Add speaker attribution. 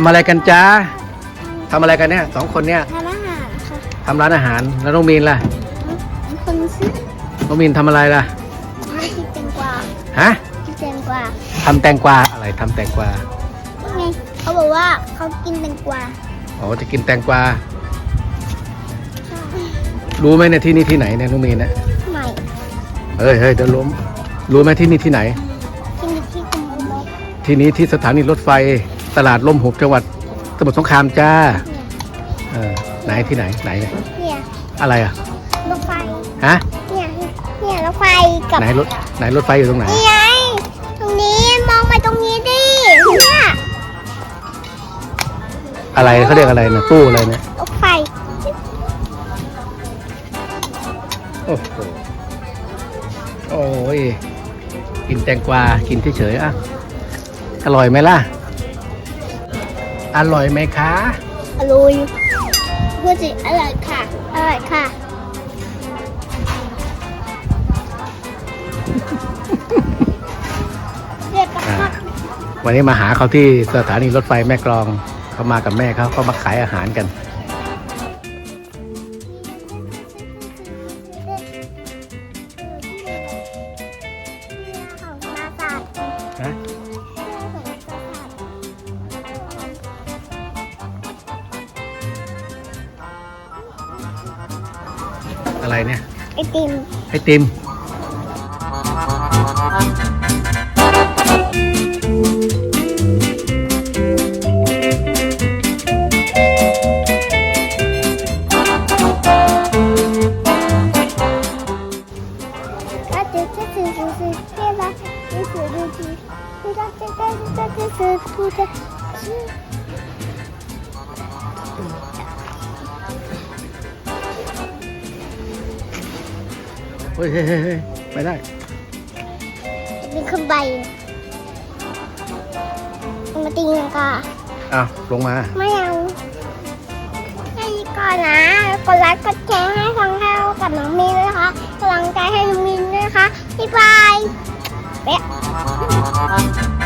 Speaker 1: ทำอะไรกันจ้าทำอะไรกันเนี่ยสองคนเนี่ย
Speaker 2: ทำอาหารค่ะ
Speaker 1: ทำร้านอาหาร แล้วน้องมีนล่ะ
Speaker 2: คนซื้อ
Speaker 1: น้องมีนทำอะไรล่ะ
Speaker 2: ไม่กินแตงกวา
Speaker 1: ฮะ
Speaker 2: กินแตงกวา
Speaker 1: ทำแตงกวาอะไรทำแตงกวา
Speaker 2: ไงเขาบอกว่าเขากินแตงกวา
Speaker 1: อ๋อจะกินแตงกวารู้ไหมเนี่ยที่นี่ที่ไหนเนี่ยน้องมีนเนี่ย
Speaker 2: ใหม่
Speaker 1: เฮ้ยเฮ้ยเดี๋ยวล้มรู้ไหมที่นี่ที่ไหน
Speaker 2: กินที่กุมภา
Speaker 1: ที่นี้ที่สถานีรถไฟ ตลาดล่มหุบจังหวัดสมุทรสงครามจ้า
Speaker 2: เนี่ย
Speaker 1: เออไหนที่ไหนไหนเนี่ย
Speaker 2: เนี่ย
Speaker 1: อะไรอะ
Speaker 2: รถไฟ
Speaker 1: ฮะ
Speaker 2: เนี่ย เนี่ยรถไฟกับ
Speaker 1: ไหนรถไหนรถไฟอยู่ตรงไหน
Speaker 2: นี่ไงตรงนี้มองไปตรงนี้ดิเนี่ย
Speaker 1: อะไรเขาเรียกอะไรเนี่ยตู้อะไรเนี่ย
Speaker 2: รถไฟ
Speaker 1: โอ้โหโอ้ยกินแตงกวากินเฉยๆอะอร่อยไหมล่ะ อร่อยไหมคะ
Speaker 2: อร่อยพูดสิอร่อยค่ะ อร่อยค่ะ เรียกกับข้าว
Speaker 1: วันนี้มาหาเขาที่สถานีรถไฟแม่กลอง เขามากับแม่เขาเขามาขายอาหารกัน
Speaker 2: ของปราสาท
Speaker 1: ฮะ อะไรเนี่ย
Speaker 2: ไอติม
Speaker 1: ไอติม
Speaker 2: ก็จะจะซื้อซื้อซื้อเรียบร้อยซื้อซื้อดูทีคือจะจะจะจะจะซื้อคือ
Speaker 1: เฮ้ยเฮ้ยเฮ้ยไม่ได้
Speaker 2: มีขึ้นใบมาตีลังกา
Speaker 1: อ้าวลงมา
Speaker 2: ไม่เอาให้ก่อนนะ กดไลค์กดแชร์ให้ฟังแห้กับน้องมินด้วยนะคะกำลังใจให้น้องมินด้วยนะคะบ๊ายบายเป๊ะ